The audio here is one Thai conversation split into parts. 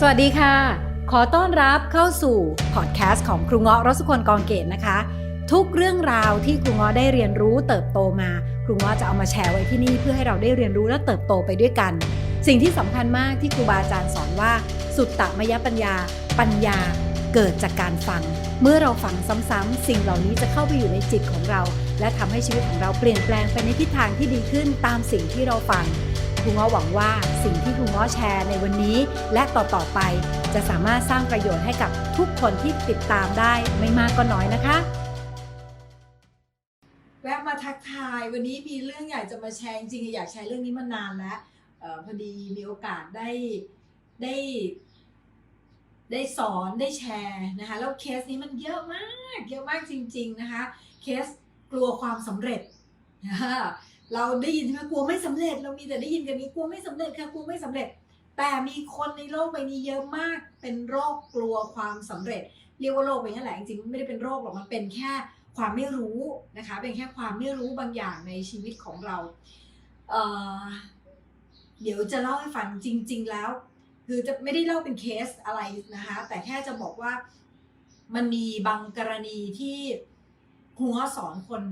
สวัสดีค่ะ ขอต้อนรับเข้าสู่พอดแคสต์ของครูเงาะรสคนกองเกตนะคะ ทุกเรื่องราวที่ครูเงาะได้เรียนรู้เติบโตมา ครูเงาะจะเอามาแชร์ไว้ที่นี่เพื่อให้เราได้เรียนรู้และเติบโตไปด้วยกัน สิ่งที่สำคัญมากที่ครูบาอาจารย์สอนว่า สุตตมยปัญญา ปัญญาเกิดจากการฟัง เมื่อเราฟังซ้ำๆสิ่งเหล่านี้จะเข้าไปอยู่ในจิตของเรา และทำให้ชีวิตของเราเปลี่ยนแปลงไปในทิศทางที่ดีขึ้นตามสิ่งที่เราฟัง ครูงาะหวังว่าสิ่งที่ครูงาะแชร์ในวันนี้ และต่อๆไปจะสามารถสร้างประโยชน์ให้กับทุกคนที่ติดตามได้ไม่มากก็น้อยนะคะ แวะมาทักทายวันนี้มีเรื่องอยากจะมาแชร์จริงๆอยากแชร์เรื่องนี้มานานแล้วออพอดีมีโอกาสได้ได้ ได้สอนได้แชร์นะคะแล้วเคสนี้มันเยอะมาก เยอะมากจริง ๆนะคะ เคสกลัวความสำเร็จนะคะ เราได้ยินใช่ไหมกลัวไม่สำเร็จ เรามีแต่ได้ยินกันนี้กลัวไม่สำเร็จค่ะกลัวไม่สำเร็จ แต่มีคนในโลกใบนี้เยอะมากเป็นโรคกลัวความสำเร็จ เรียกว่าโรคเป็นอย่างนั้นแหละจริงๆไม่ได้เป็นโรคหรอกมันเป็นแค่ความไม่รู้นะคะ เป็นแค่ความไม่รู้บางอย่างในชีวิตของเราเเดี๋ยวจะเล่าให้ฟังจริง ๆ แล้ว คือจะไม่ได้เล่าเป็นเคสอะไรนะคะ แต่แค่จะบอกว่ามันมีบางกรณีที่ครูสอนคน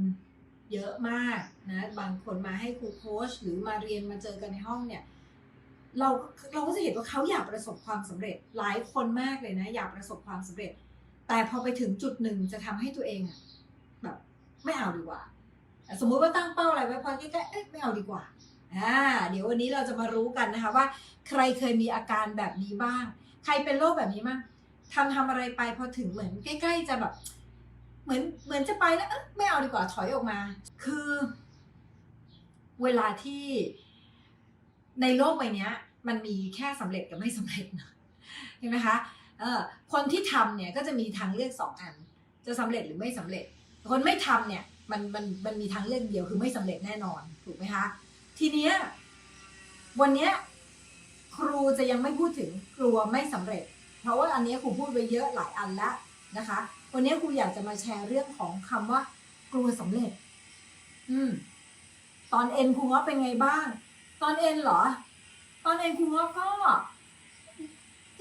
เยอะมากนะ บางคนมาให้ครูโค้ชหรือมาเรียนมาเจอกันในห้องเนี่ย เราเราก็จะเห็นว่าเขาอยากประสบความสำเร็จหลายคนมากเลยนะ อยากประสบความสำเร็จ แต่พอไปถึงจุดหนึ่งจะทำให้ตัวเองอะแบบไม่เอาดีกว่า สมมุติว่าตั้งเป้าอะไรไว้พอใกล้ๆเอ๊ะไม่เอาดีกว่าอ่าเดี๋ยววันนี้เราจะมารู้กันนะคะว่า ใครเคยมีอาการแบบนี้บ้าง ใครเป็นโรคแบบนี้บ้างทำทำอะไรไปพอถึงเหมือนใกล้ ๆ จะแบบ เหมือนเหมือนจะไปแล้วไม่เอาดีกว่าถอยออกมา คือ เวลาที่ในโลกใบนี้มันมีแค่สำเร็จกับไม่สำเร็จนะเห็นไหมคะเออคนที่ทำเนี่ยก็จะมีทางเลือกสองอัน จะสำเร็จหรือไม่สำเร็จ คนไม่ทำเนี่ยมันมันมันมีทางเลือกเดียวคือไม่สำเร็จแน่นอนถูกไหมคะทีเนี้ยวันเนี้ยครูจะยังไม่พูดถึงกลัวไม่สำเร็จ เพราะว่าอันนี้ครูพูดไปเยอะหลายอันแล้วนะคะ วันนี้ครูอยากจะมาแชร์เรื่องของคำว่ากลัวสำเร็จ อืม ตอนเอ็นครูง้อเป็นไงบ้าง ตอนเอ็นเหรอ ตอนเอ็นครูง้อก็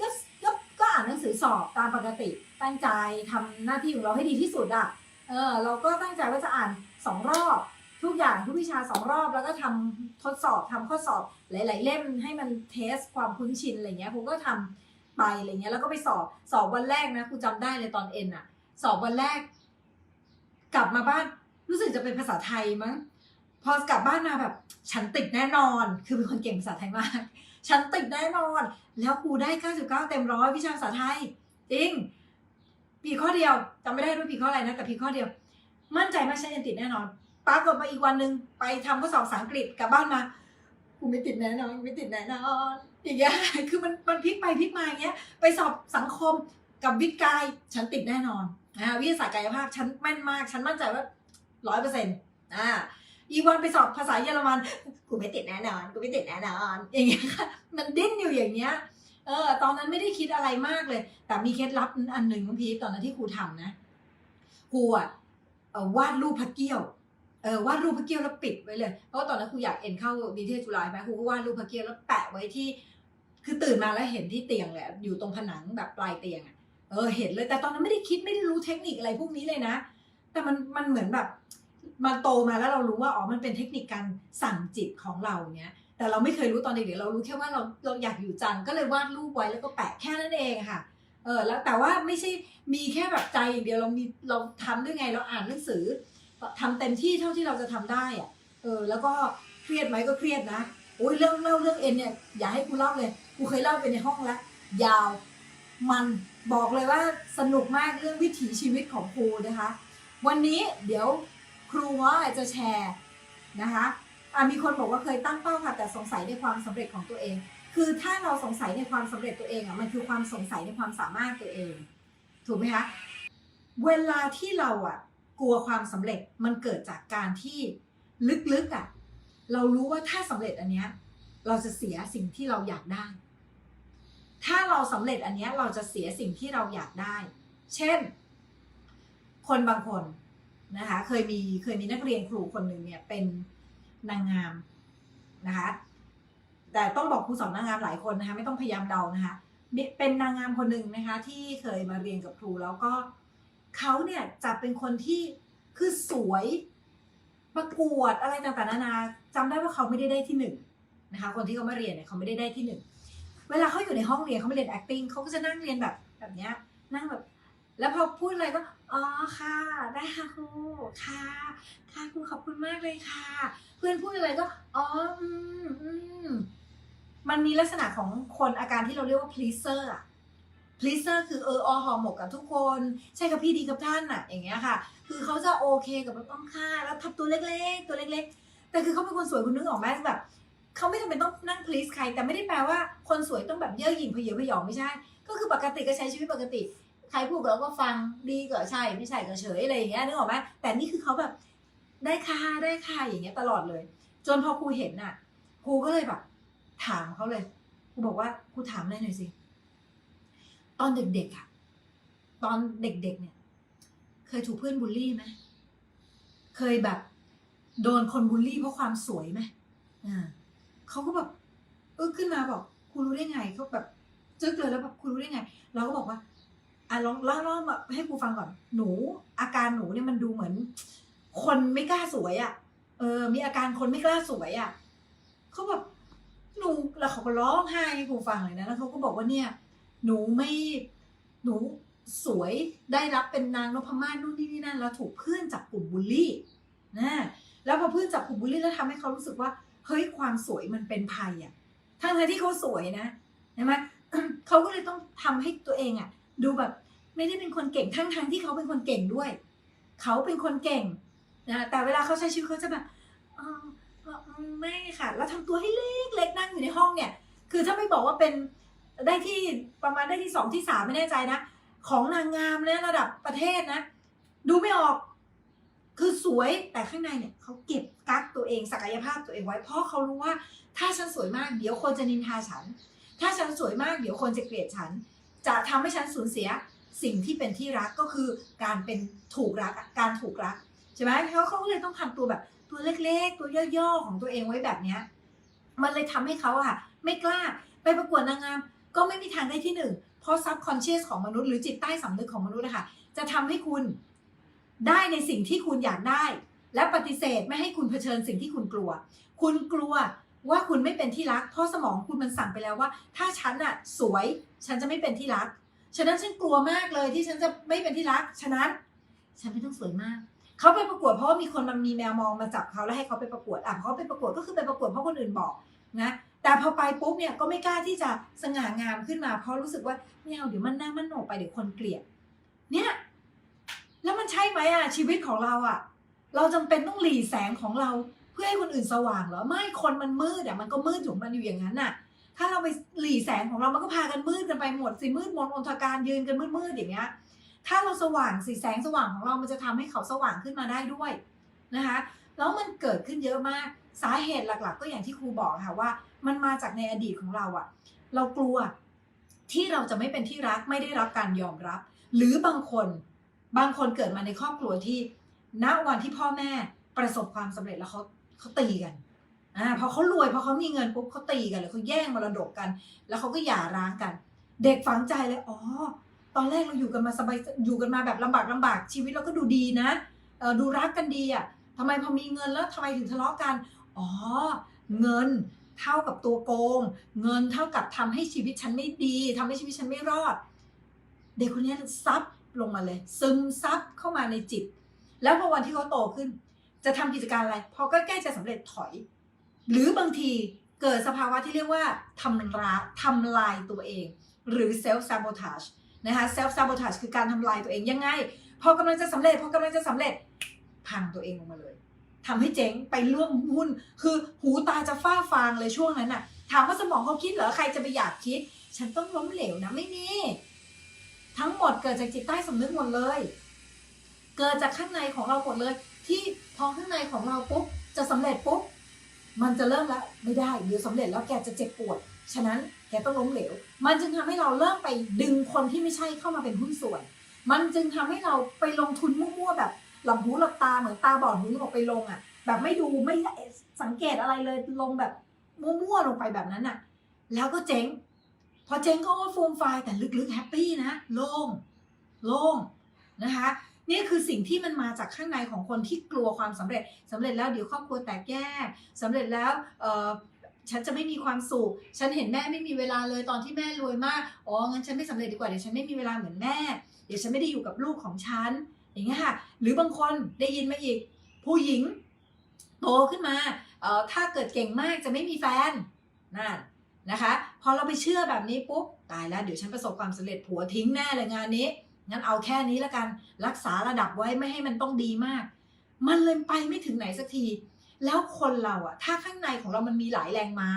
ก็ก็ก็อ่านหนังสือสอบตามปกติ ตั้งใจทำหน้าที่ของเราให้ดีที่สุดอะเออ เราก็ตั้งใจว่าจะอ่านสองรอบ ทุกอย่างทุกวิชาสองรอบแล้วก็ทำทดสอบทำข้อสอบหลาย ๆ เล่มให้มันเทสความคุ้นชินอะไรเงี้ยครูก็ทำไปอะไรเงี้ยแล้วก็ไปสอบสอบวันแรกนะครูจำได้เลยตอนเอ็นอะ สอบวันแรก กลับมาบ้านรู้สึกจะเป็นภาษาไทยมั้งพอกลับบ้านมาแบบ ฉันติดแน่นอน คือเป็นคนเก่งภาษาไทยมาก ฉันติดแน่นอน แล้วครูได้ 99 เต็มร้อยวิชาภาษาไทย จริงปีข้อเดียวจำไม่ได้ด้วยปีข้ออะไรนะแต่ปีข้อเดียว มั่นใจมากฉันยังติดแน่นอนปรากฏมาอีกวันหนึ่งไปทำข้อสอบภาษาอังกฤษกลับบ้านมากูไม่ติดแน่นอนไม่ติดแน่นอนอย่างเงี้ยคือมันมันพลิกไปพลิกมาอย่างเงี้ย ไปสอบสังคม กับวิทย์กายฉันติดแน่นอนอ่าวิทยาศาสตร์กายภาพฉันแม่นมากฉันมั่นใจว่าร้อยเปอร์เซ็นต์อ่าอีกวันไปสอบภาษาเยอรมันกูไม่ติดแน่นอนกูไม่ติดแน่นอนอย่างเงี้ยค่ะมันดิ้นอยู่อย่างเงี้ยเออตอนนั้นไม่ได้คิดอะไรมากเลย แต่มีเคล็ดลับอันหนึ่งน้องพีทตอนนั้นที่ครูทำนะครูอะวาดรูปพระเกี้ยวเออวาดรูปพระเกี้ยวแล้วปิดไว้เลย เพราะว่าตอนนั้นครูอยากเอ็นเข้านิเทศจุฬาไหมครูก็วาดรูปพระเกี้ยวแล้วแปะไว้ที่ คือตื่นมาแล้วเห็นที่เตียงเละอยู่ตรงผนังแบบปลายเตียงอะ เออเห็นเลยแต่ตอนนั้นไม่ได้คิดไม่ได้รู้เทคนิคอะไรพวกนี้เลยนะ แต่มันมันเหมือนแบบมันโตมาแล้วเรารู้ว่าอ๋อมันเป็นเทคนิคการสั่งจิตของเราเนี้ยแต่เราไม่เคยรู้ตอนเด็กๆเรารู้แค่ว่าเราเราอยากอยู่จังก็เลยวาดรูปไว้แล้วก็แปะแค่นั้นเองค่ะเออแล้วแต่ว่าไม่ใช่มีแค่แบบใจอย่างเดียวเรามีเราทำด้วยไงเราอ่านหนังสือทำเต็มที่เท่าที่เราจะทำได้อะเออแล้วก็เครียดไหมก็เครียดนะโอ้ยเรื่องเล่าเรื่องเอ็นเนี่ยอย่าให้กูเล่าเลยกูเคยเล่าไปในห้องแล้วยาวมัน บอกเลยว่าสนุกมากเรื่องวิถีชีวิตของครูนะคะ วันนี้เดี๋ยวครูว่าจะแชร์นะคะะมีคนบอกว่าเคยตั้งเป้าค่ะแต่สงสัยในความสำเร็จของตัวเอง คือถ้าเราสงสัยในความสำเร็จตัวเองอะมันคือความสงสัยในความสามารถตัวเอง ถูกไหมคะเวลาที่เราอะกลัวความสำเร็จมันเกิดจากการที่ลึกๆอะเรารู้ว่าถ้าสำเร็จอันเนี้ยเราจะเสียสิ่งที่เราอยากได้ ถ้าเราสำเร็จอันนี้เราจะเสียสิ่งที่เราอยากได้ เช่น คนบางคนนะคะเคยมีเคยมีนักเรียนครูคนหนึ่งเนี่ยเป็นนางงามนะคะแต่ต้องบอกครูสอนนางงามหลายคนนะคะไม่ต้องพยายามเดานะคะเป็นนางงามคนหนึ่งนะคะที่เคยมาเรียนกับครูแล้วก็เขาเนี่ยจะเป็นคนที่คือสวยประกวดอะไรต่างๆนานาจำได้ว่าเขาไม่ได้ได้ที่หนึ่งนะคะคนที่เขามาเรียนเนี่ยเขาไม่ได้ได้ที่หนึ่ง เวลาเขาอยู่ในห้องเรียนเขาไม่เรียน acting เขาก็จะนั่งเรียนแบบแบบเนี้ยนั่งแบบ แล้วพอพูดอะไรก็อ๋อค่ะได้ค่ะครูค่ะค่ะครูขอบคุณมากเลยค่ะ เพื่อนพูดอะไรก็อ๋ออืมอืมมันมีลักษณะของคนอาการที่เราเรียกว่า pleaser อะ pleaser คือเอออหอหมกกับทุกคน ใช่กับพี่ดีกับท่านอะอย่างเงี้ยค่ะ คือเขาจะโอเคกับแบบต้องค่าแล้วทับตัวเล็ก ๆ ตัวเล็ก ๆ แต่คือเขาเป็นคนสวยคุณนึกออกไหมแบบ เขาไม่จำเป็นต้องนั่ง please ใคร แต่ไม่ได้แปลว่าคนสวยต้องแบบเย่อหยิ่งเพเยอพยองไม่ใช่ ก็คือปกติก็ใช้ชีวิตปกติ ใครพูดเราก็ฟังดีก็ใช่ ไม่ใช่ก็เฉยอะไรอย่างเงี้ยนึกออกไหมแต่นี่คือเขาแบบได้ค่ะได้ค่ะอย่างเงี้ยตลอดเลย จนพอครูเห็นน่ะครูก็เลยแบบ ถามเขาเลยครูบอกว่าครูถามเลยหน่อยสิตอนเด็กๆอะตอนเด็ก ๆ เนี่ย เคยถูกเพื่อนบูลลี่ไหมเคยแบบ โดนคนบูลลี่เพราะความสวยไหมอ่า เขาก็แบบเออขึ้นมาบอกครูรู้ได้ไงเขาแบบจึ๊กเลยแล้วแบบครูรู้ได้ไง เราก็บอกว่าอะลองเล่าเล่ามาให้ครูฟังก่อนหนู อาการหนูเนี่ยมันดูเหมือน คนไม่กล้าสวยอะ่ะ เออ มีอาการคนไม่กล้าสวยอะ่ะเขาแบบหนูแล้วเขาก็ร้องไห้ให้ครูฟังเลยนะแล้วเขาก็บอกว่าเนี่ย หนูไม่หนูสวยได้รับเป็นนางนพมาศนู่นนี่นี่นั่นแล้วถูกเพื่อนจับกลุ่มบูลลี่นะแล้วพอเพื่อนจับกลุ่มบูลลี่แล้วทำให้เขารู้สึกว่า เฮ้ยความสวยมันเป็นภัยอะ่ะทั้งที่เขาสวยนะใช่ไหมเขาก็เลยต้องทำให้ตัวเองอะ่ะดูแบบไม่ได้เป็นคนเก่งทั้งทงที่เขาเป็นคนเก่งด้วย เขาเป็นคนเก่งนะแต่เวลาเขาใช้ชีวิตเขาจะแบบไม่ค่ะ แล้วทำตัวให้เล็กเล็กนั่งอยู่ในห้องเนี่ย คือถ้าไม่บอกว่าเป็นได้ที่ประมาณได้ที่สองที่สามไม่แน่ใจนะ ของนางงามเนี่ยระดับประเทศนะ ดูไม่ออก คือสวยแต่ข้างในเนี่ยเขาเก็บกักตัวเองศักยภาพตัวเองไว้ เพราะเขารู้ว่า ถ้าฉันสวยมากเดี๋ยวคนจะนินทาฉัน ถ้าฉันสวยมากเดี๋ยวคนจะเกลียดฉัน จะทำให้ฉันสูญเสียสิ่งที่เป็นที่รักก็คือการเป็นถูกรักการถูกรักใช่ไหมเขาเขาเลยต้องทำตัวแบบตัวเล็กๆ ตัวย่อๆของตัวเองไว้แบบเนี้ยมันเลยทำให้เขาอะค่ะไม่กล้าไปประกวดนางงาม ก็ไม่มีทางได้ที่หนึ่งเพราะ subconscious ของมนุษย์หรือจิตใต้สำนึกของมนุษย์นะคะจะทำให้คุณ ได้ในสิ่งที่คุณอยากได้ และปฏิเสธไม่ให้คุณเผชิญสิ่งที่คุณกลัว คุณกลัวว่าคุณไม่เป็นที่รัก เพราะสมองคุณมันสั่งไปแล้วว่า ถ้าฉันอะสวย ฉันจะไม่เป็นที่รัก ฉะนั้นฉันกลัวมากเลยที่ฉันจะไม่เป็นที่รัก ฉะนั้น ฉันไม่ต้องสวยมาก เขาไปประกวดเพราะว่ามีคนมันมีแมวมองมาจับเขาแล้วให้เขาไปประกวด อะเขาไปประกวดก็คือไปประกวดเพราะคนอื่นบอกนะ แต่พอไปปุ๊บเนี่ยก็ไม่กล้าที่จะสง่างามขึ้นมา เพราะรู้สึกว่าไม่เอาเดี๋ยวมันหน้ามันโหนกไปเดี๋ยวคนเกลียด เนี่ย แล้วมันใช่ไหมอะชีวิตของเราอะเราจำเป็นต้องหลีแสงของเราเพื่อให้คนอื่นสว่างเหรอไม่คนมันมืดอะมันก็มืดของมันอยู่อย่างนั้นน่ะถ้าเราไปหลีแสงของเรามันก็พากันมืดกันไปหมดสิมืดมนอนทการยืนกันมืดๆอย่างเงี้ยถ้าเราสว่างสีแสงสว่างของเรามันจะทำให้เขาสว่างขึ้นมาได้ด้วยนะคะแล้วมันเกิดขึ้นเยอะมากสาเหตุหลัก ๆ ก็อย่างที่ครูบอกค่ะว่า มันมาจากในอดีตของเราอะเรากลัวที่เราจะไม่เป็นที่รักไม่ได้รับการยอมรับ หรือบางคน บางคนเกิดมาในครอบครัวที่ณวันที่พ่อแม่ประสบความสำเร็จแล้วเขาเขาตีกันอ่าพอเขารวยพอเขามีเงินปุ๊บเขาตีกันเลยเขาแย่งมรดกกัน แล้วเขาก็หย่าร้างกัน เด็กฝังใจเลยอ๋อตอนแรกเราอยู่กันมาสบายอยู่กันมาแบบลำบากลำบากชีวิตเราก็ดูดีนะเออดูรักกันดีอะทำไมพอมีเงินแล้วทำไมถึงทะเลาะกัน อ๋อ เงินเท่ากับตัวโกง เงินเท่ากับทำให้ชีวิตฉันไม่ดีทำให้ชีวิตฉันไม่รอด เด็กคนนี้ซับ ลงมาเลย ซึมซับเข้ามาในจิต แล้วพอวันที่เขาโตขึ้น จะทำกิจการอะไรพอก็ใกล้จะสำเร็จถอย หรือบางทีเกิดสภาวะที่เรียกว่าทำร้าทำลายตัวเอง หรือ self sabotage นะคะ self sabotage คือการทำลายตัวเองยังไง พอกำลังจะสำเร็จพอกำลังจะสำเร็จ พังตัวเองลงมาเลยทำให้เจ๊งไปร่วมหุ้น คือหูตาจะฟ้าฟางเลยช่วงนั้นน่ะ ถามว่าสมองเขาคิดเหรอใครจะไปอยากคิด ฉันต้องล้มเหลวนะไม่มี ทั้งหมดเกิดจากจิตใต้สำนึกหมดเลย เกิดจากข้างในของเราหมดเลย ที่พอข้างในของเราปุ๊บจะสำเร็จปุ๊บมันจะเริ่มแล้วไม่ได้เดี๋ยวสำเร็จแล้วแกจะเจ็บปวด ฉะนั้นแกต้องล้มเหลว มันจึงทำให้เราเริ่มไปดึงคนที่ไม่ใช่เข้ามาเป็นหุ้นส่วน มันจึงทำให้เราไปลงทุนมั่วๆแบบหลับหูหลับตาเหมือนตาบอดหูหนวกไปลงอะ แบบไม่ดูไม่สังเกตอะไรเลยลงแบบมั่วๆลงไปแบบนั้นอะ แล้วก็เจ๊ง พอเจ๊งก็ว่าฟูมไฟแต่ลึกๆแฮปปี้นะโล่งโล่งนะคะนี่คือสิ่งที่มันมาจากข้างในของคนที่กลัวความสำเร็จสำเร็จแล้วเดี๋ยวครอบครัวแตกแยกสำเร็จแล้วเออฉันจะไม่มีความสุข ฉันเห็นแม่ไม่มีเวลาเลยตอนที่แม่รวยมาก อ๋อ งั้นฉันไม่สำเร็จดีกว่า เดี๋ยวฉันไม่มีเวลาเหมือนแม่ เดี๋ยวฉันไม่ได้อยู่กับลูกของฉัน อย่างเงี้ยค่ะ หรือบางคนได้ยินมาอีก ผู้หญิงโตขึ้นมา เอ่อ ถ้าเกิดเก่งมากจะไม่มีแฟน นั่น นะคะพอเราไปเชื่อแบบนี้ปุ๊บตายแล้วเดี๋ยวฉันประสบความสำเร็จผัวทิ้งแน่เลยงานนี้งั้นเอาแค่นี้แล้วกันรักษาระดับไว้ไม่ให้มันต้องดีมาก มันเลยไปไม่ถึงไหนสักที แล้วคนเราอะถ้าข้างในของเรามันมีหลายแรงม้า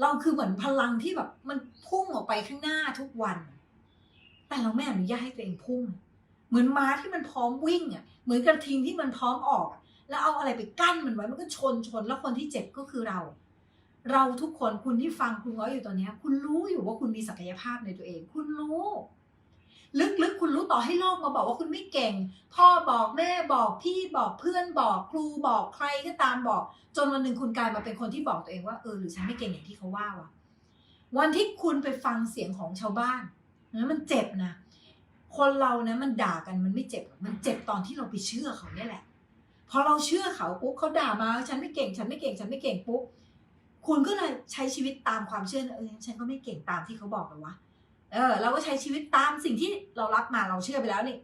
เราคือเหมือนพลังที่แบบมันพุ่งออกไปข้างหน้าทุกวัน แต่เราไม่อนุญาตให้ตัวเองพุ่ง เหมือนม้าที่มันพร้อมวิ่งอะเหมือนกระทิงที่มันพร้อมออก แล้วเอาอะไรไปกั้นมันไว้มันก็ชนชนแล้วคนที่เจ็บก็คือเรา เราทุกคนคุณที่ฟังคุณง้อยอยู่ตอนนี้คุณรู้อยู่ว่าคุณมีศักยภาพในตัวเอง คุณรู้ ลึกๆ คุณรู้ต่อให้โลกมาบอกว่าคุณไม่เก่ง พ่อบอกแม่บอกพี่บอกเพื่อนบอกครูบอกใครก็ตามบอก จนวันหนึ่งคุณกลายมาเป็นคนที่บอกตัวเองว่าเออหรือฉันไม่เก่งอย่างที่เขาว่าวะวันที่คุณไปฟังเสียงของชาวบ้านนะมันเจ็บนะคนเรานะมันด่ากันมันไม่เจ็บมันเจ็บตอนที่เราไปเชื่อเขาเนี่ยแหละพอเราเชื่อเขาปุ๊บเขาด่ามาฉันไม่เก่ง ฉันไม่เก่งฉันไม่เก่งปุ๊บ คุณก็เลยใช้ชีวิตตามความเชื่อเออฉันก็ไม่เก่งตามที่เขาบอกหรอวะเออเราก็ใช้ชีวิตตามสิ่งที่เรารับมาเราเชื่อไปแล้วนี่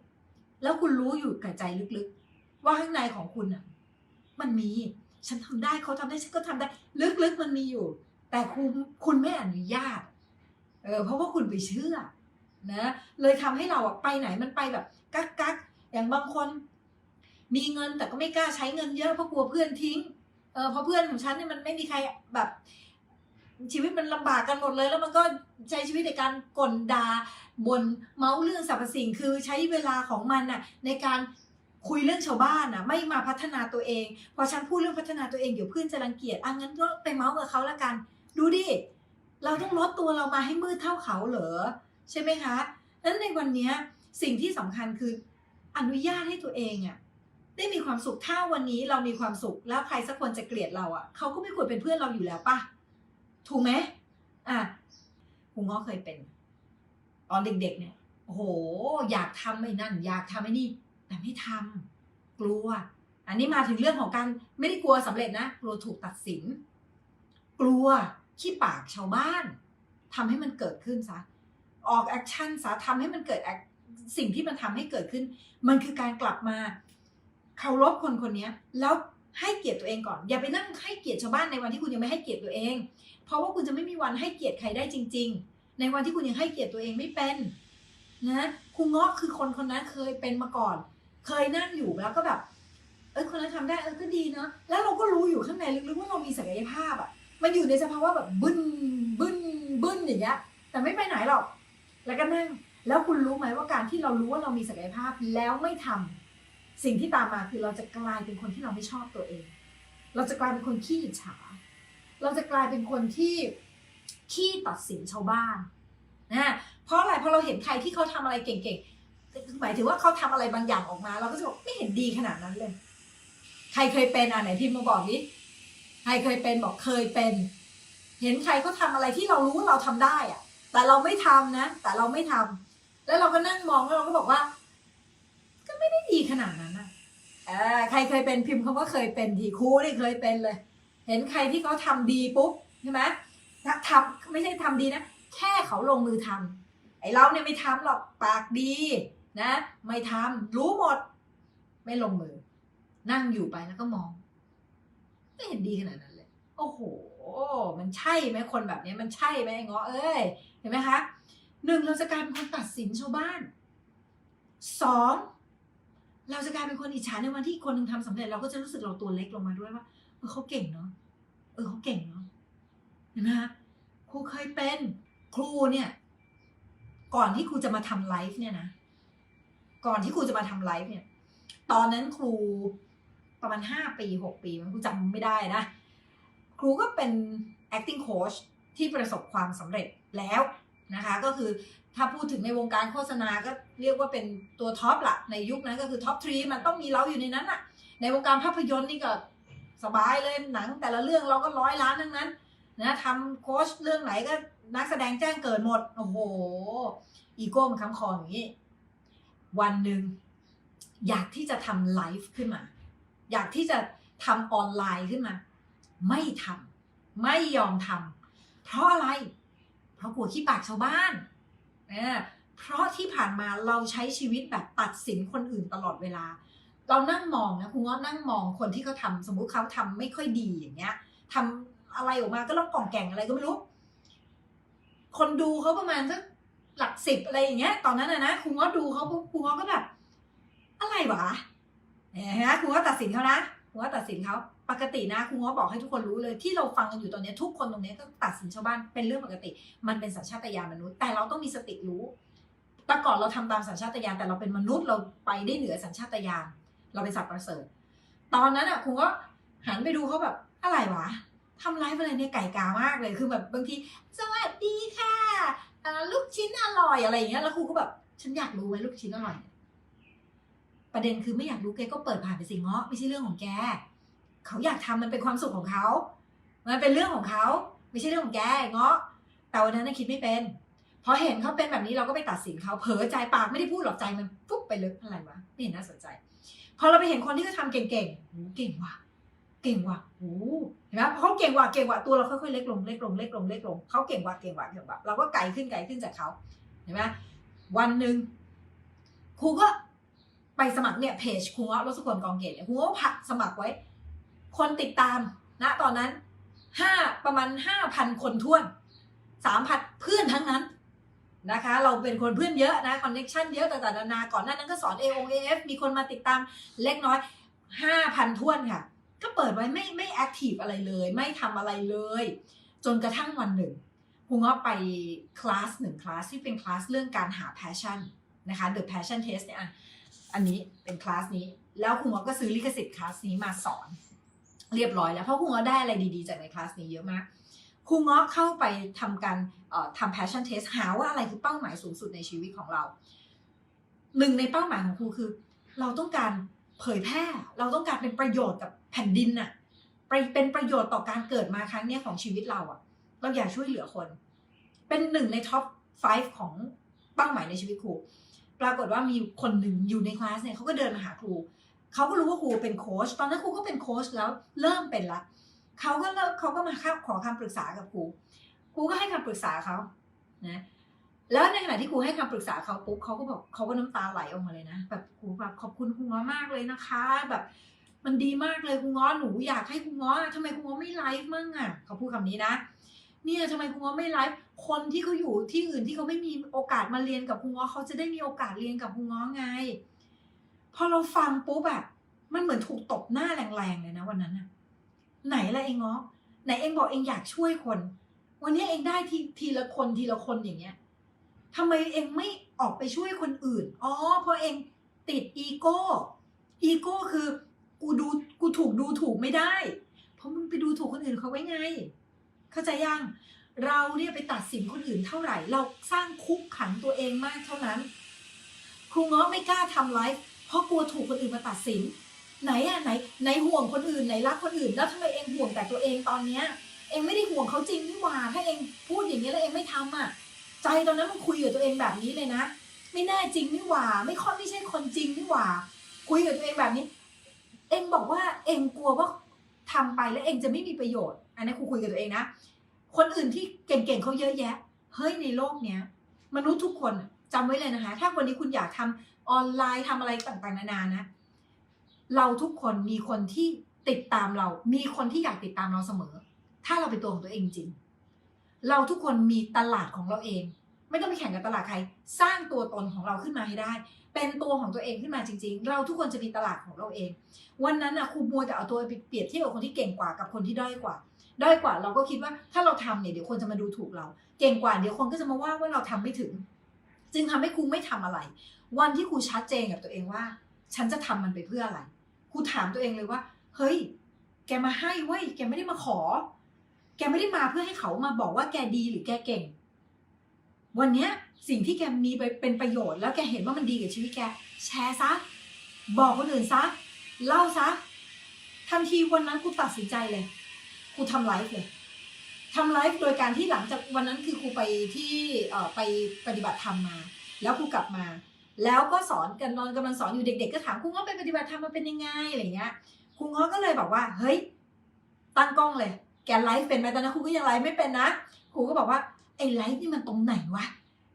แล้วคุณรู้อยู่กับใจลึกๆ ว่าข้างในของคุณอะ มันมี ฉันทำได้เขาทำได้ฉันก็ทำได้ ลึกๆมันมีอยู่ แต่คุณคุณไม่อนุญาตเออเพราะว่าคุณไปเชื่อนะเลยทำให้เราอะไปไหนมันไปแบบ กักกักๆอย่างบางคน มีเงินแต่ก็ไม่กล้าใช้เงินเยอะเพราะกลัวเพื่อนทิ้ง เออเพราะเพื่อนของฉันเนี่ยมันไม่มีใครแบบ ชีวิตมันลำบากกันหมดเลย แล้วมันก็ใช้ชีวิตในการก่นดาบนเมาส์เรื่องสรรพสิ่งคือใช้เวลาของมันน่ะในการคุยเรื่องชาวบ้านน่ะไม่มาพัฒนาตัวเอง พอฉันพูดเรื่องพัฒนาตัวเองเดี๋ยวเพื่อนจะรังเกียจอะงั้นก็ไปเมาส์กับเขาละกัน ดูดิเราต้องลดตัวเรามาให้มืดเท่าเขาเหรอใช่ไหมคะนั้นในวันนี้สิ่งที่สำคัญคืออนุญาตให้ตัวเองอะ ได้มีความสุขถ้าวันนี้เรามีความสุขแล้วใครสักคนจะเกลียดเราอะเขาก็ไม่ควรเป็นเพื่อนเราอยู่แล้วป่ะถูกไหมอะครูง้อเคยเป็น ตอนเด็กๆเนี่ยโอ้โห อยากทำไอ้นั่น อยากทำไอ้นี่ แต่ไม่ทำกลัว อันนี้มาถึงเรื่องของการไม่ได้กลัวสำเร็จนะ กลัวถูกตัดสิน กลัวขี้ปากชาวบ้านทำให้มันเกิดขึ้นซะออกแอคชั่นซะทำให้มันเกิดสิ่งที่มันทำให้เกิดขึ้น มันคือการกลับมา เคารพคนคนนี้แล้วให้เกียรติตัวเองก่อน อย่าไปนั่งให้เกียรติชาวบ้านในวันที่คุณยังไม่ให้เกียรติตัวเอง เพราะว่าคุณจะไม่มีวันให้เกียรติใครได้จริง ๆ ในวันที่คุณยังให้เกียรติตัวเองไม่เป็นนะครูเงาะคือคนคนนั้นเคยเป็นมาก่อน เคยนั่งอยู่แล้วก็แบบเออคนนั้นทำได้เออก็ดีเนาะแล้วเราก็รู้อยู่ข้างในลึกๆว่าเรามีศักยภาพอะมันอยู่ในสภาวะแบบบึ้นบึ้นบึ้นอย่างเงี้ยแต่ไม่ไปไหนหรอก แล้วก็นั่งแล้วคุณรู้ไหมว่าการที่เรารู้ว่าเรามีศักยภาพแล้วไม่ทำ สิ่งที่ตามมาคือเราจะกลายเป็นคนที่เราไม่ชอบตัวเอง เราจะกลายเป็นคนขี้อิจฉา เราจะกลายเป็นคนที่ขี้ตัดสินชาวบ้านนะเพราะอะไรเพราะเราเห็นใครที่เขาทำอะไรเก่งๆหมายถึงว่าเขาทำอะไรบางอย่างออกมา เราก็จะบอกไม่เห็นดีขนาดนั้นเลย ใครเคยเป็นอะไหนพิมพ์มาบอกดิใครเคยเป็นบอกเคยเป็น เห็นใครเขาทำอะไรที่เรารู้ว่าเราทำได้อะ แต่เราไม่ทำนะ แต่เราไม่ทำแล้วเราก็นั่งมองแล้วเราก็บอกว่า ไม่ได้ดีขนาดนั้นนะเออใครเคยเป็นพิมพ์คำว่าเคยเป็นทีครูนี่เคยเป็นเลย เห็นใครที่เขาทำดีปุ๊บใช่ไหมทำไม่ใช่ทำดีนะ แค่เขาลงมือทำไอเราเนี่ยไม่ทำหรอกปากดีนะ ไม่ทำรู้หมด ไม่ลงมือ นั่งอยู่ไปแล้วก็มอง ไม่เห็นดีขนาดนั้นเลย โอ้โห มันใช่ไหมคนแบบนี้มันใช่ไหมไอ้เงาะเอ้ยเห็นไหมคะหนึ่งเราจะกลายเป็นคนตัดสินชาวบ้านสอง เราจะกลายเป็นคนอิจฉาในวันที่คนหนึ่งทำสำเร็จเราก็จะรู้สึกเราตัวเล็กลงมาด้วยว่าเออเขาเก่งเนาะเออเขาเก่งเนาะเห็นไหมคะครูเคยเป็นครูเนี่ย ก่อนที่ครูจะมาทำไลฟ์เนี่ยนะก่อนที่ครูจะมาทำไลฟ์เนี่ย ตอนนั้นครูประมาณห้าปีหกปีมันครูจำไม่ได้นะ ครูก็เป็น acting coach ที่ประสบความสำเร็จแล้ว นะคะก็คือถ้าพูดถึงในวงการโฆษณาก็เรียกว่าเป็นตัวท็อปละในยุคนั้นก็คือท็อปทรีมันต้องมีเราอยู่ในนั้นอะในวงการภาพยนตร์นี่ก็สบายเลยหนังแต่ละเรื่องเราก็ร้อยล้านทั้งนั้นนะทำโค้ชเรื่องไหนก็นักแสดงแจ้งเกิดหมด โอ้โห อีโก้มันค้ำคออย่างนี้ วันหนึ่งอยากที่จะทำไลฟ์ขึ้นมา อยากที่จะทำออนไลน์ขึ้นมา ไม่ทำไม่ยอมทำเพราะอะไร ราะกลัวขี้ปากชาวบ้านนะเพราะที่ผ่านมาเราใช้ชีวิตแบบตัดสินคนอื่นตลอดเวลา เรานั่งมองนะคุณว่านั่งมองคนที่เขาทำสมมุติเขาทำไม่ค่อยดีอย่างเงี้ยทำอะไรออกมาก็ต้องกล่องแก่งอะไรก็ไม่รู้ คนดูเขาประมาณสักหลักสิบอะไรอย่างเงี้ย ตอนนั้นนะนะคุณว่าดูเขาปุ๊บคุณว่าก็แบบ อะไรวะเนี่ยนะคุณว่าตัดสินเขานะคุณว่าตัดสินเขา ปกตินะคุณว่าบอกให้ทุกคนรู้เลยที่เราฟังกันอยู่ตอนนี้ทุกคนตรงนี้ก็ตัดสินชาวบ้านเป็นเรื่องปกติ มันเป็นสัญชาตญาณมนุษย์ แต่เราต้องมีสติรู้แต่ก่อนเราทำตามสัญชาตญาณแต่เราเป็นมนุษย์เราไปได้เหนือสัญชาตญาณเราเป็นสัตว์ประเสริฐ ตอนนั้นอะคุณก็หันไปดูเขาแบบอะไรวะทำไลฟ์อะไรเนี่ยไก่กามากเลยคือแบบบางทีสวัสดีค่ะลูกชิ้นอร่อยอะไรอย่างเงี้ยแล้วครูก็แบบฉันอยากรู้ไหมลูกชิ้นอร่อยเนี่ยประเด็นคือไม่อยากรู้แกก็เปิดผ่านไปสิเงาะไม่ใช่เรื่องของแก เขาอยากทำมันเป็นความสุขของเขา มันเป็นเรื่องของเขาไม่ใช่เรื่องของแกเงาะแต่วันนั้นน่ะคิดไม่เป็นพอเห็นเขาเป็นแบบนี้เราก็ไปตัดสินเขาเผลอใจปากไม่ได้พูดหรอกใจมันปุ๊บไปเลยอะไรวะไม่เห็นน่าสนใจ พอเราไปเห็นคนที่เขาทำเก่งๆเก่งว่ะเก่งว่ะโอ้เห็นไหมพอเขาเก่งว่ะเก่งว่ะตัวเราค่อยๆเล็กลงเล็กลงเล็กลงเล็กลงเขาเก่งว่ะเก่งว่ะเก่งว่ะเราก็ไกลขึ้นไกลขึ้นจากเขาเห็นไหมวันหนึ่งครูก็ไปสมัครเนี่ยเพจครูเงาะรสกลกองเกตเนี่ยครูก็ผักสมัครไว้ คนติดตามนะตอนนั้นห้าประมาณห้าพันคนท้วนสามพันเพื่อนทั้งนั้นนะคะ เราเป็นคนเพื่อนเยอะนะคอนเนคชันเยอะต่างๆนานาก่อนหน้านั้นก็สอน A O A F มีคนมาติดตามเล็กน้อยห้าพันท้วนค่ะ ก็เปิดไว้ไม่ไม่แอคทีฟอะไรเลย ไม่ทำอะไรเลย จนกระทั่งวันหนึ่งครูเงาะไปคลาสหนึ่งคลาสที่เป็นคลาสเรื่องการหา passion นะคะ the passion test เนี่ยอันนี้เป็นคลาสนี้ แล้วครูเงาะก็ซื้อลิขสิทธิ์คลาสนี้มาสอน เรียบร้อยแล้วเพราะครูเงาะได้อะไรดีๆ จากในคลาสนี้เยอะมากครูเงาะเข้าไปทำการทำ passion test หาว่าอะไรคือเป้าหมายสูงสุดในชีวิตของเรา หนึ่งในเป้าหมายของครูคือ เราต้องการเผยแพร่ เราต้องการเป็นประโยชน์กับแผ่นดินน่ะไปเป็นประโยชน์ต่อการเกิดมาครั้งนี้ของชีวิตเราอะเราอยากช่วยเหลือคน เป็นหนึ่งในท็อป 5 ของเป้าหมายในชีวิตครู ปรากฏว่ามีคนหนึ่งอยู่ในคลาสเนี่ยเขาก็เดินมาหาครู เขาก็รู้ว่าครูเป็นโค้ชตอนนั้นครูก็เป็นโค้ชแล้วเริ่มเป็นละเขาก็เริ่มเขาก็มาขอคำปรึกษากับครูครูก็ให้คำปรึกษาเขานะแล้วในขณะที่ครูให้คำปรึกษาเขาปุ๊บเขาก็บอกเขาก็น้ำตาไหลออกมาเลยนะแบบครูแบบขอบคุณครูง้อมากเลยนะคะ แบบ มันดีมากเลยครูง้อหนูอยากให้ครูง้อทำไมครูง้อไม่ไลฟ์มั่งอะเขาพูดคำนี้นะเนี่ยทำไมครูง้อไม่ไลฟ์คนที่เขาอยู่ที่อื่นที่เขาไม่มีโอกาสมาเรียนกับครูง้อเขาจะได้มีโอกาสเรียนกับครูง้อไง พอเราฟังปุ๊บแบบมันเหมือนถูกตบหน้าแรงๆเลยนะวันนั้นน่ะไหนละเองง้อไหนเองบอกเองอยากช่วยคน วันนี้เองได้ทีทีละคนทีละคนอย่างเงี้ยทำไมเองไม่ออกไปช่วยคนอื่น อ๋อ เพราะเองติดอีโก้ อีโก้คือ กูดู กูถูกดูถูกไม่ได้ เพราะมึงไปดูถูกคนอื่นเขาไว้ไง เข้าใจยัง เราเนี่ยไปตัดสินคนอื่นเท่าไหร่ เราสร้างคุกขังตัวเองมากเท่านั้น ครูง้อไม่กล้าทำไลฟ์ ราะกลัวถูกคนอื่นมาตัดสิน ไหนอะไหนไหนห่วงคนอื่นไหนรักคนอื่น แล้วทำไมเองห่วงแต่ตัวเองตอนเนี้ย เองไม่ได้ห่วงเขาจริงนี่หว่าถ้าเองพูดอย่างนี้แล้วเองไม่ทำอะ ใจตอนนั้นมันคุยกับตัวเองแบบนี้เลยนะ ไม่แน่จริงนี่หว่า ไม่ค่อยไม่ใช่คนจริงนี่หว่า คุยกับตัวเองแบบนี้ เองบอกว่าเองกลัวว่าทำไปแล้วเองจะไม่มีประโยชน์ อันนี้ครูคุยกับตัวเองนะ คนอื่นที่เก่งๆเขาเยอะแยะ เฮ้ยในโลกเนี้ยมนุษย์ทุกคนอะจำไว้เลยนะคะ ถ้าวันนี้คุณอยากทำ ออนไลน์ทำอะไรต่างๆนานานะ เราทุกคนมีคนที่ติดตามเรา มีคนที่อยากติดตามเราเสมอ ถ้าเราเป็นตัวของตัวเองจริง เราทุกคนมีตลาดของเราเอง ไม่ต้องไปแข่งกับตลาดใคร สร้างตัวตนของเราขึ้นมาให้ได้ เป็นตัวของตัวเองขึ้นมาจริง ๆ เราทุกคนจะมีตลาดของเราเอง วันนั้นอะครูมัวแต่เอาตัวไปเปรียบเทียบกับคนที่เก่งกว่ากับคนที่ด้อยกว่า ด้อยกว่าเราก็คิดว่าถ้าเราทำเนี่ยเดี๋ยวคนจะมาดูถูกเรา เก่งกว่าเดี๋ยวคนก็จะมาว่าว่าเราทำไม่ถึง จึงทำให้ครูไม่ทำอะไร วันที่ครูชัดเจนกับตัวเองว่า ฉันจะทำมันไปเพื่ออะไรครูถามตัวเองเลยว่า เฮ้ย แกมาให้เว้ยแกไม่ได้มาขอ แกไม่ได้มาเพื่อให้เขามาบอกว่าแกดีหรือแกเก่ง วันเนี้ยสิ่งที่แกมีไปเป็นประโยชน์ แล้วแกเห็นว่ามันดีกับชีวิตแก แชร์ซะ บอกคนอื่นซะ เล่าซะ ทันทีวันนั้นครูตัดสินใจเลยครูทำไลฟ์เลย ทำไลฟ์โดยการที่หลังจากวันนั้นคือครูไปที่ไปปฏิบัติธรรมมา แล้วครูกลับมา แล้วก็สอนกันนอนกำลังสอนอยู่เด็ก ๆ ก็ถามครูง้อไปปฏิบัติธรรมมาเป็นยังไงอะไรเงี้ยครูง้อก็เลยบอกว่า เฮ้ยตั้งกล้องเลย แกไลฟ์เป็นไหมตอนนั้นครูก็ยังไลฟ์ไม่เป็นนะครูก็บอกว่าไอ้ไลฟ์นี่มันตรงไหนวะ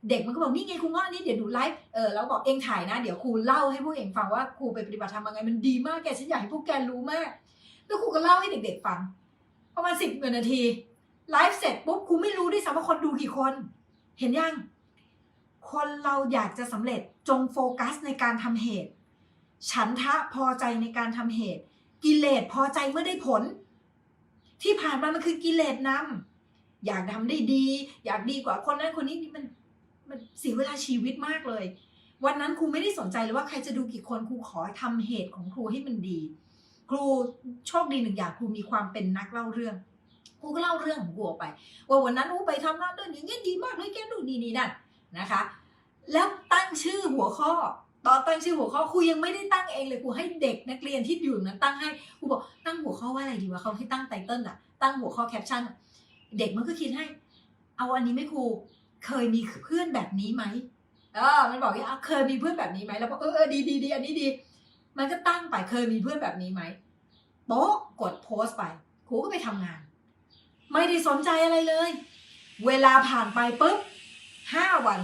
เด็กมันก็บอกนี่ไงครูง้อนี่เดี๋ยวดูไลฟ์เออแล้วบอกเองถ่ายนะ เดี๋ยวครูเล่าให้พวกเองฟังว่าครูไปปฏิบัติธรรมมาไงมันดีมากแกฉันอยากให้พวกแกรู้มากแล้วครูก็เล่าให้เด็ก ๆ ฟังประมาณสิบนาที ไลฟ์เสร็จปุ๊บครูไม่รู้ด้วยซ้ำว่าคนดูกี่คน เห็นยัง คนเราอยากจะสำเร็จจงโฟกัสในการทำเหตุ ฉันทะพอใจในการทำเหตุ กิเลสพอใจเมื่อได้ผล ที่ผ่านมามันคือกิเลสนำอยากทำได้ดี อยากดีกว่าคนนั้นคนนี้มันมันเสียเวลาชีวิตมากเลย วันนั้นครูไม่ได้สนใจเลยว่าใครจะดูกี่คนครูขอทำเหตุของครูให้มันดี ครูโชคดีหนึ่งอย่างครูมีความเป็นนักเล่าเรื่อง ครูก็เล่าเรื่องของครูออกไป ว่าวันนั้นครูไปทำนั่นด้วยอย่างเงี้ยดีมากเลยแกดูนี่นี่นั่นนะคะ แล้วตั้งชื่อหัวข้อตอนตั้งชื่อหัวข้อครูยังไม่ได้ตั้งเองเลยครูให้เด็กนักเรียนที่อยู่นั้นตั้งให้ครูบอกตั้งหัวข้อว่าอะไรดีวะเขาให้ตั้งไตเติ้ลอะตั้งหัวข้อแคปชั่นอะเด็กมันก็คิดให้ เอาอันนี้ไหม่ครูเคยมีเพื่อนแบบนี้ไหมเออมันบอกว่าเคยมีเพื่อนแบบนี้ไหมแล้วก็เออเออดีดีดีอันนี้ดี มันก็ตั้งไปเคยมีเพื่อนแบบนี้ไหมโต๊ะกดโพสต์ไปครูก็ไปทำงาน ไม่ได้สนใจอะไรเลย เวลาผ่านไปปุ๊บห้าวัน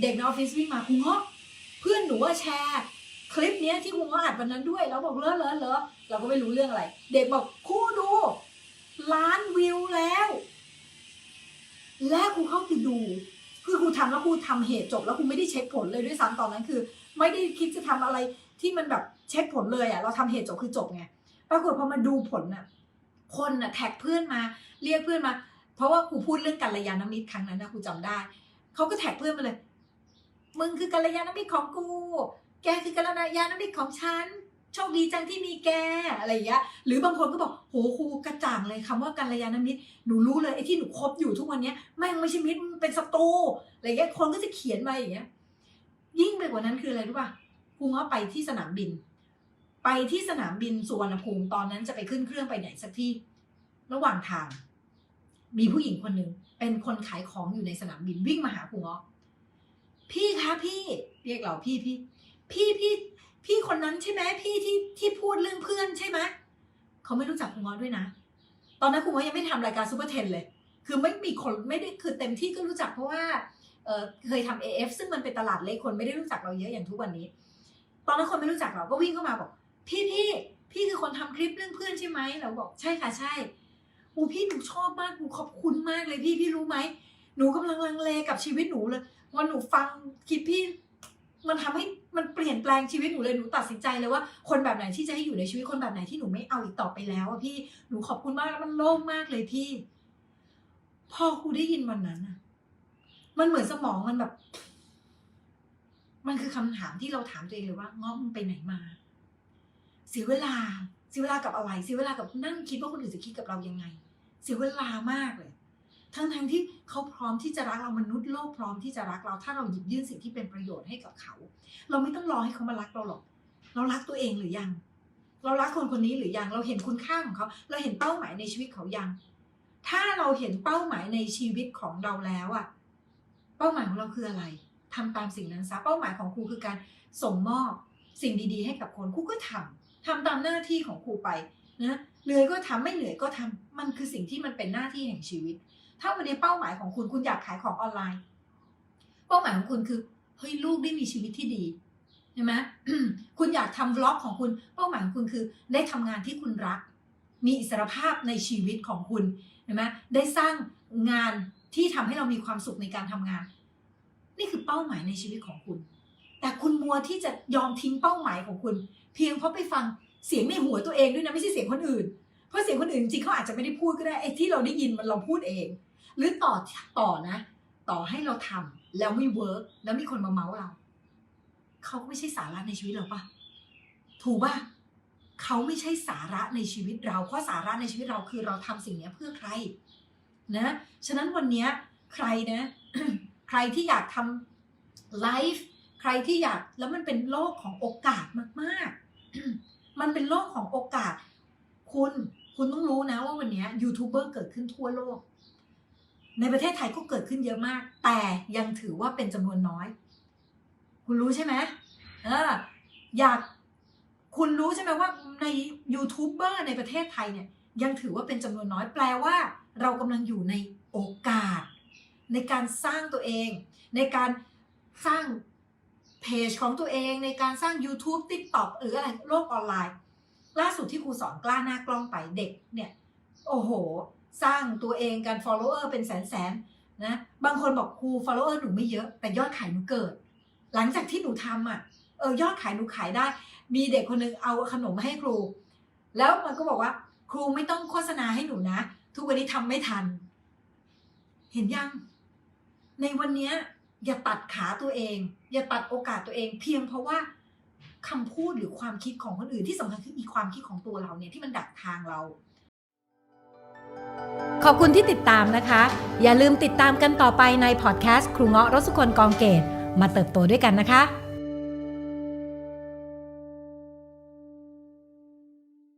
เด็กในออฟฟิศวิ่งมาครูเงาะเพื่อนหนูว่าแชร์คลิปเนี้ยที่ครูเงาะอัดวันนั้นด้วยแล้วบอกเลอะเลอะเลอะเราก็ไม่รู้เรื่องอะไร เด็กบอกครูดูล้านวิวแล้ว และครูเข้าไปดูคือครูทำแล้วครูทำเหตุจบ แล้วครูไม่ได้เช็คผลเลยด้วยซ้ำตอนนั้นคือ ไม่ได้คิดจะทำอะไรที่มันแบบเช็คผลเลยอะเราทำเหตุจบคือจบไงปรากฏพอมาดูผลน่ะ คนน่ะแท็กเพื่อนมา เรียกเพื่อนมา เพราะว่าครูพูดเรื่องกัลยาณมิตรครั้งนั้นนะครูจำได้เขาก็แท็กเพื่อนมาเลย มึงคือกัลยาณมิตรของกู แกคือกัลยาณมิตรของฉันโชคดีจังที่มีแกอะไรอย่างเงี้ย หรือบางคนก็บอกโหครูกระจ่างเลยคำว่ากัลยาณมิตร หนูรู้เลยไอ้ที่หนูคบอยู่ทุกวันเนี้ยแม่งไม่ใช่มิตรเป็นศัตรูอะไรเงี้ยคนก็จะเขียนมาอย่างเงี้ย ยิ่งไปกว่านั้นคืออะไรรู้ป่ะครูง้อไปที่สนามบิน ไปที่สนามบินสุวรรณภูมิตอนนั้นจะไปขึ้นเครื่องไปไหนสักที่ระหว่างทาง มีผู้หญิงคนหนึ่งเป็นคนขายของอยู่ในสนามบินวิ่งมาหาครูง้อพี่คะพี่เรียกเราพี่พี่ พี่พี่พี่คนนั้นใช่ไหมพี่ที่ที่พูดเรื่องเพื่อนใช่ไหมเขาไม่รู้จักครูง้อด้วยนะ ตอนนั้นครูง้อยังไม่ทำรายการซูเปอร์เทนเลย คือไม่มีคนไม่ได้คือเต็มที่ก็รู้จักเพราะว่าเคยทำ AF ซึ่งมันเป็นตลาดเล็กคนไม่ได้รู้จักเราเยอะอย่างทุกวันนี้ ตอนนั้นคนไม่รู้จักเราก็วิ่งเข้ามาบอก พี่พี่พี่คือคนทำคลิปเรื่องเพื่อนใช่ไหมเราบอกใช่ค่ะใช่อูพี่หนูชอบมากหนูขอบคุณมากเลยพี่พี่รู้ไหมหนูกำลังลังเลกับชีวิตหนูเลยวันหนูฟังคลิปพี่ มันทำให้มันเปลี่ยนแปลงชีวิตหนูเลยหนูตัดสินใจเลยว่าคนแบบไหนที่จะให้อยู่ในชีวิตคนแบบไหนที่หนูไม่เอาอีกต่อไปแล้วอะพี่หนูขอบคุณมากแล้วมันโล่งมากเลยพี่ พอครูได้ยินวันนั้นอะมันเหมือนสมองมันแบบ มันคือคำถามที่เราถามตัวเองเลยว่าง้อมึงไปไหนมา เสียเวลาเสียเวลากับอะไรเสียเวลากับนั่งคิดว่าคนอื่นจะคิดกับเรายังไง เสียเวลามากเลย ทั้งทั้งๆที่เขาพร้อมที่จะรักเรามนุษย์โลกพร้อมที่จะรักเราถ้าเราหยิบยื่นสิ่งที่เป็นประโยชน์ให้กับเขา เราไม่ต้องรอให้เขามารักเราหรอก เรารักตัวเองหรือยัง เรารักคนคนนี้หรือยังเราเห็นคุณค่าของเขา เราเห็นเป้าหมายในชีวิตเขายัง ถ้าเราเห็นเป้าหมายในชีวิตของเราแล้วอะเป้าหมายของเราคืออะไรทำตามสิ่งนั้นซะเป้าหมายของครูคือการส่งมอบสิ่งดีๆ ให้กับคนครูก็ทำ ทำตามหน้าที่ของครูไปนะเหนื่อยก็ทำไม่เหนื่อยก็ทำมันคือสิ่งที่มันเป็นหน้าที่แห่งชีวิต ถ้าวันนี้เป้าหมายของคุณคุณอยากขายของออนไลน์ เป้าหมายของคุณคือเฮ้ยลูกได้มีชีวิตที่ดีใช่ไหมคุณอยากทำวล็อกของคุณ เป้าหมายของคุณคือได้ทำงานที่คุณรัก มีอิสรภาพในชีวิตของคุณเห็นไหมได้สร้างงานที่ทำให้เรามีความสุขในการทำงาน นี่คือเป้าหมายในชีวิตของคุณ แต่คุณมัวที่จะยอมทิ้งเป้าหมายของคุณ เพียงเพราะไปฟังเสียงในหัวตัวเองด้วยนะไม่ใช่เสียงคนอื่น เพราะเสียงคนอื่นจริงๆเขาอาจจะไม่ได้พูดก็ได้ไอ้ที่เราได้ยินมันเราพูดเอง หรือต่อต่อนะ ต่อให้เราทำแล้วไม่เวิร์กแล้วมีคนมาเมาส์เราเขาก็ไม่ใช่สาระในชีวิตเราปะถูกปะเขาไม่ใช่สาระในชีวิตเรา เพราะสาระในชีวิตเราคือเราทำสิ่งนี้เพื่อใคร นะ ฉะนั้นวันนี้ใครนะ ใครที่อยากทำไลฟ์ใครที่อยากแล้วมันเป็นโลกของโอกาสมากๆ มันเป็นโลกของโอกาส คุณคุณต้องรู้นะว่าวันนี้ยยูทูบเบอร์เกิดขึ้นทั่วโลก ในประเทศไทยก็เกิดขึ้นเยอะมาก แต่ยังถือว่าเป็นจำนวนน้อย คุณรู้ใช่ไหมเอออยากคุณรู้ใช่ไหมว่าในยูทูบเบอร์ในประเทศไทยเนี่ยยังถือว่าเป็นจำนวนน้อยแปลว่า เรากำลังอยู่ในโอกาส ในการสร้างตัวเอง ในการสร้าง เพจของตัวเองในการสร้าง YouTube TikTok หรืออะไรโลกออนไลน์ ล่าสุดที่ครูสอนกล้าหน้ากล้องไปเด็กเนี่ย โอ้โห สร้างตัวเองการ follower เป็นแสนแสนๆนะบางคนบอกครู follower หนูไม่เยอะ แต่ยอดขายหนูเกิด หลังจากที่หนูทำอะเออยอดขายหนูขายได้ มีเด็กคนหนึงเอาขนมมาให้ครู แล้วมันก็บอกว่า ครูไม่ต้องโฆษณาให้หนูนะ ทุกวันนี้ทำไม่ทัน เห็นยัง ในวันเนี้ย อย่าตัดขาตัวเอง อย่าตัดโอกาสตัวเอง เพียงเพราะว่าคำพูดหรือความคิดของคนอื่นที่สำคัญคืออีความคิดของตัวเราเนี่ยที่มันดักทางเรา ขอบคุณที่ติดตามนะคะ อย่าลืมติดตามกันต่อไปในพอดแคสต์ครูเงาะรสสุคนกองเกตมาเติบโตด้วยกันนะคะ